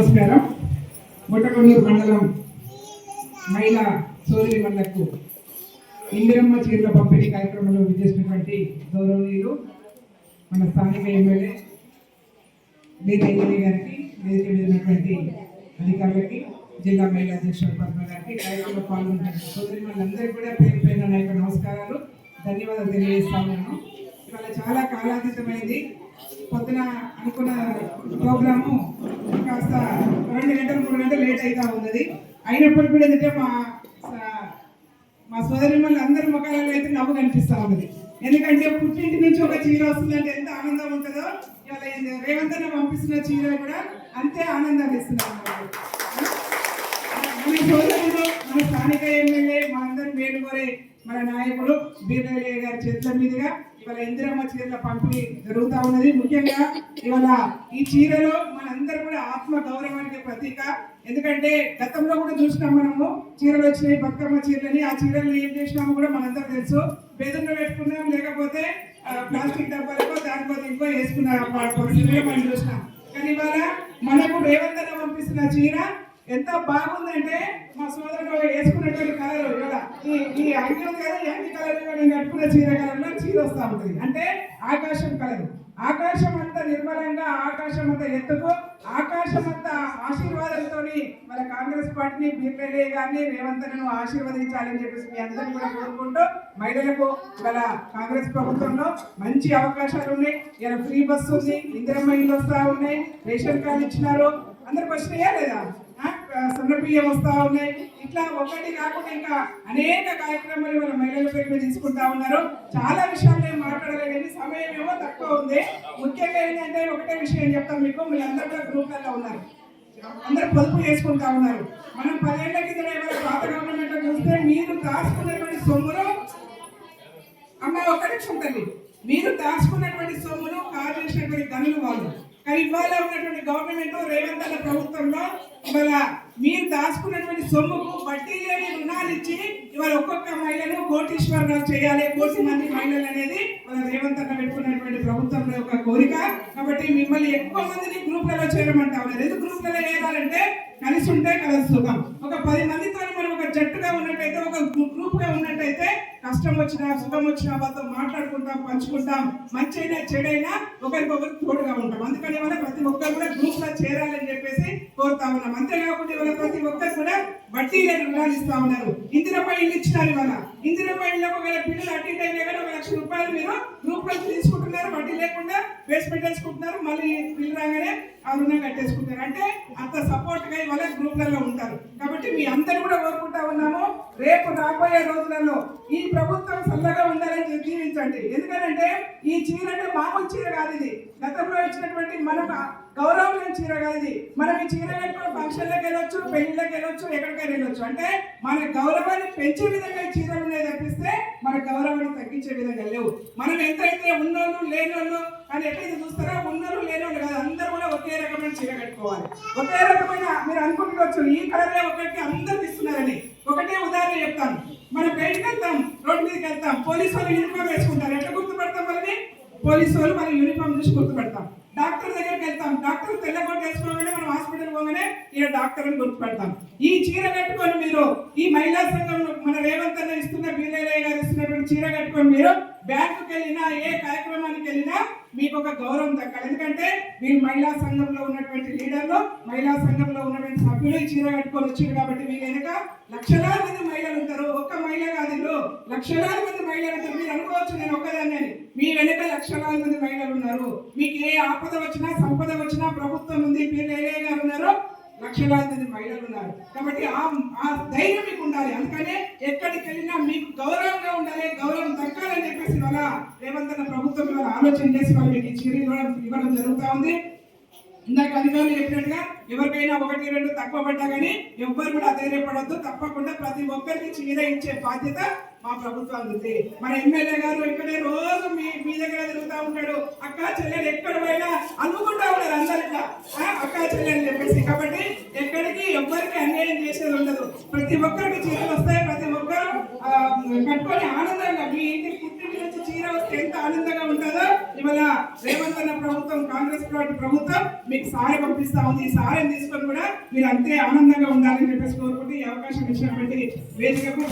నమస్కారం. ముట్టకొండూరు మండలం మహిళా సోదరి మండలకు ఇందిరమ్మ చీరల పంపిణీ కార్యక్రమంలో విచ్చేసినటువంటి గౌరవనీయులు మన స్థానిక ఎమ్మెల్యే వీరయ్య గారికి వేదిక అధికారులకి జిల్లా మహిళా అధ్యక్షుడు పద్మ గారికి కార్యక్రమంలో పాల్గొన్న సోదరి మనందరికీ కూడా పేరు పేరు నా యొక్క నమస్కారాలు ధన్యవాదాలు తెలియజేస్తాను ఇవాళ చాలా కాలాతీతమైంది. పొద్దున అనుకున్న ప్రోగ్రాము గంటలు లేట్ అవుతా ఉన్నది. అయినప్పటికీ కూడా ఏంటంటే మా మా సోదరి అందరి ముఖాలలో అయితే నవ్వు కనిపిస్తూ ఉన్నది. ఎందుకంటే పుట్టింటి నుంచి ఒక చీర వస్తుందంటే ఎంత ఆనందం ఉంటుందో ఇవాళ రేవంత్ అన్న పంపిస్తున్న చీర కూడా అంతే ఆనందాన్ని ఇస్తున్నారు మన సోదరులు మన స్థానిక ఎమ్మెల్యే మనందరం మన నాయకుడు బీరయ్య గారి చేతుల మీదుగా ఇవాళ ఇందిరమ్మ చీరల పంపిణీ జరుగుతూ ఉన్నది. ముఖ్యంగా ఇవాళ ఈ చీరలో మనందరూ కూడా ఆత్మ గౌరవానికి ప్రతీక. ఎందుకంటే గతంలో కూడా చూసినాం మనము చీరలు వచ్చినాయి బతుకమ్మ చీరలని ఆ చీరలు ఏం చేసినాము కూడా మనందరూ తెలుసు. బెదురులో పెట్టుకున్నాం లేకపోతే ప్లాస్టిక్ డబ్బాలకో దానికో ఇంకో వేసుకున్న మనం చూసినాం. కానీ ఇవాళ మనకు రేవంత్ పంపిస్తున్న చీర ఎంత బాగుందంటే మా సోదరుడు వేసుకున్నటువంటి కలర్ ఇవాళ ఈ ఈ అంగి కదా ఈ అంగి కలర్ నేను కట్టుకున్న చీర కలర్లో చీర వస్తూ ఉంటుంది. అంటే ఆకాశం కలర్. ఆకాశం అంతా నిర్మలంగా ఆకాశం అంతా ఎత్తుకు ఆకాశం అంతా ఆశీర్వాదంతో మన కాంగ్రెస్ పార్టీని బీర్లే గారిని రేవంత్ ఆశీర్వదించాలని చెప్పేసి మీ అందరినీ కూడా కోరుకుంటూ మహిళలకు గల కాంగ్రెస్ ప్రభుత్వంలో మంచి అవకాశాలు ఉన్నాయి. ఇలా ఫ్రీ బస్సు ఉంది ఇందిరమ్మ ఇల్లు వస్తా ఉన్నాయి రేషన్ కార్డు ఇచ్చినారు. అందరికి వచ్చినాయా లేదా? ఆ, వస్తూ ఉన్నాయి. ఇట్లా ఒకటి కాకుండా ఇంకా అనేక కార్యక్రమాలు మన మహిళల పేరు తీసుకుంటా ఉన్నారు. చాలా విషయాలు నేను మాట్లాడలేదు. సమయం ఏమో తక్కువ ఉంది. ముఖ్యంగా ఏంటంటే ఒకటే విషయం చెప్తాను మీకు. మీరందరూ గ్రూప్లలో ఉన్నారు. అందరూ పొదుపు చేసుకుంటా ఉన్నారు. మనం పదేళ్ళ కింద ఏమైనా పాత గవర్నమెంట్ చూస్తే మీరు దాచుకున్నటువంటి సొమ్మును అమ్మ ఒక్క నిమిషం తల్లి మీరు దాచుకున్నటువంటి సొమ్మును కాల్ చేసినటువంటి గనులు వాళ్ళు. కానీ ఇవాళ ఉన్నటువంటి గవర్నమెంట్ రేవంత్ అన్న ప్రభుత్వంలో ఇవాళ మీరు దాచుకున్నటువంటి సొమ్ముకు వడ్డీ లేని రుణాలు ఇచ్చి ఇవాళ ఒక్కొక్క మహిళను కోటీశ్వరరావు చేయాలి కోటి మంది మహిళలు అనేది మన రేవంత్ అన్న పెట్టుకున్నటువంటి ప్రభుత్వంలో ఒక కోరిక. కాబట్టి మిమ్మల్ని ఎక్కువ మందిని గ్రూప్లలో చేరమంటా ఉన్నారు ఎందుకు గ్రూప్లలో చేరాలంటే కలిసి ఉంటే కలిసి సుఖం ఒక పది మంది జట్టుగా ఉన్నట్టయితే ఒక గ్రూప్గా ఉన్నట్టయితే కష్టం వచ్చినా సుఖం వచ్చినా వాళ్ళతో మాట్లాడుకుంటాం పంచుకుంటాం. మంచి అయినా చెడైనా ఒకరికొకరు తోడుగా ఉంటాం. అందుకని వల్ల ప్రతి ఒక్కరు కూడా గ్రూప్లో చేరాలని చెప్పేసి కోరుతా ఉన్నాం. అంతేకాకుండా ఇవాళ ప్రతి ఒక్కరు కూడా వడ్డీ లేని రుణాలు ఇస్తా ఉన్నారు. ఇందిరమ్మ ఇల్లు ఇచ్చినారు ఇవాళ. ఇందిరమ్మ ఇల్లు ఒకవేళ పిల్లలు అటు ఇటు అయినా కానీ ఒక లక్ష రూపాయలు మీరు గ్రూప్లో తీసుకుంటున్నారు. వడ్డీ లేకుండా వేసి పెట్టేసుకుంటున్నారు. మళ్ళీ పిల్లలు రాగానే ఆ రుణం కట్టేసుకుంటారు. అంటే అంత సపోర్ట్గా ఇవాళ గ్రూప్లలో ఉంటారు. మీ అందరూ కూడా కోరుకుంటా ఉన్నాము. రేపు రాబోయే రోజులలో ఈ ప్రభుత్వం చల్లగా ఉండాలని చెప్పి జీవించండి. ఎందుకంటే ఈ చీర అంటే మామూలు చీర కాదు ఇది. గతంలో ఇచ్చినటువంటి మనకు గౌరవం లేని చీర కాదు ఇది. మనం ఈ చీర కట్టుకుని ఫంక్షన్లకు వెళ్ళొచ్చు పెళ్ళిళ్ళకి వెళ్ళొచ్చు ఎక్కడికైనా వెళ్ళొచ్చు. అంటే మన గౌరవాన్ని పెంచే విధంగా ఈ చీరలు ఉన్నాయి తప్పిస్తే మన గౌరవాన్ని తగ్గించే విధంగా లేవు. మనం ఎంతైతే ఉన్నోళ్ళు లేనోళ్ళు అని ఎట్లయితే చూస్తారో ఉన్నోళ్ళు లేనోళ్ళు కాదు అందరూ కూడా ఒకే రకమైన చీర కట్టుకోవాలి. ఒకే రకమైన మీరు అనుకుంటుకోవచ్చు ఈ కలర్లే ఒకటి అందరికి ఇస్తున్నారని ఒకటే ఉదాహరణ చెప్తాను. మనం బయటకు వెళ్తాం రోడ్డు మీదకి వెళ్తాం పోలీసు వాళ్ళు యూనిఫామ్ వేసుకుంటారు. ఎట్లా గుర్తుపడతాం వాళ్ళని? పోలీసు వాళ్ళు మన యూనిఫామ్ చూసి గుర్తుపడతాం. డాక్టర్ దగ్గర వెళ్తాం డాక్టర్ తెల్ల వేసుకోగానే మనం హాస్పిటల్ పోగానే ఈయన డాక్టర్ అని గుర్తుపెడతాం. ఈ చీర కట్టుకొని మీరు ఈ మహిళా సంఘం మన రేవంత్ అన్న ఇస్తున్న బీలయ్య చీర కట్టుకొని మీరు బ్యాంకుకి వెళ్ళినా ఏ కార్యక్రమానికి వెళ్ళినా మీకు ఒక గౌరవం దక్కాలి. ఎందుకంటే మీరు మహిళా సంఘంలో ఉన్నటువంటి లీడర్లు మహిళా సంఘంలో ఉన్నటువంటి సభ్యులు చీర కట్టుకొని వచ్చారు కాబట్టి మీ వెనుక లక్షలాది మంది మహిళలు ఉంటారు. ఒక్క మహిళ కాదు లక్షలాది మంది మహిళలు ఉంటారు. మీరు అనుకోవచ్చు నేను ఒక్కదాన్ని. మీ వెనుక లక్షలాది మంది మహిళలు ఉన్నారు. మీకు ఏ ఆపద వచ్చినా సంపద వచ్చినా ప్రభుత్వం ఉంది మీరు ఏ గారు ఉన్నారు లక్షలాది మంది మహిళలు ఉన్నారు. కాబట్టి ఆ ఆ ధైర్యం మీకు ఉండాలి. అందుకనే ఎక్కడికి వెళ్ళినా మీకు గౌరవంగా ఉండాలి గౌరవం దక్కాలని చెప్పేసి వాళ్ళ రేవంత్ అన్న ప్రభుత్వం ఇవాళ ఆలోచన చేసి వాళ్ళు మీకు ఇచ్చి ఇవ్వడం ఇవ్వడం జరుగుతూ ఉంది. ఇందాక అధికారులు చెప్పినట్టుగా ఎవరికైనా ఒకటి రెండు తక్కువ పడ్డా కానీ ఎవ్వరు కూడా అధైర్యపడద్దు. తప్పకుండా ప్రతి ఒక్కరికి చీర ఇచ్చే బాధ్యత మా ప్రభుత్వానికి ఉంది. మన ఎమ్మెల్యే గారు ఇక్కడే రోజు మీ మీ దగ్గర తిరుగుతూ ఉంటాడు. అక్క చెల్లెలు ఎక్కడ పోయినా అనుకుంటా ఉన్నారు అందరు ఇట్లా అక్క చెల్లెలు చెప్పేసి. కాబట్టి ఎక్కడికి ఎవ్వరికి అన్యాయం చేసేది ఉండదు. ప్రతి ఒక్కరికి చీరలు వస్తాయి ప్రతి ఒక్కరు ఆ, కట్టుకొని ఆనందంగా మీ ఇంటి పుట్టింటి నుంచి చీర వస్తే ఎంత ఆనందంగా ఉంటుందో ఇవాళ రేవంత్ అన్న ప్రభుత్వం కాంగ్రెస్ పార్టీ ప్రభుత్వం మీకు సారే పంపిస్తా ఉంది. ఈ సారే తీసుకొని కూడా మీరు అంతే ఆనందంగా ఉండాలని చెప్పేసి కోరుకుంటూ ఈ అవకాశం ఇచ్చినటువంటి వేదికకు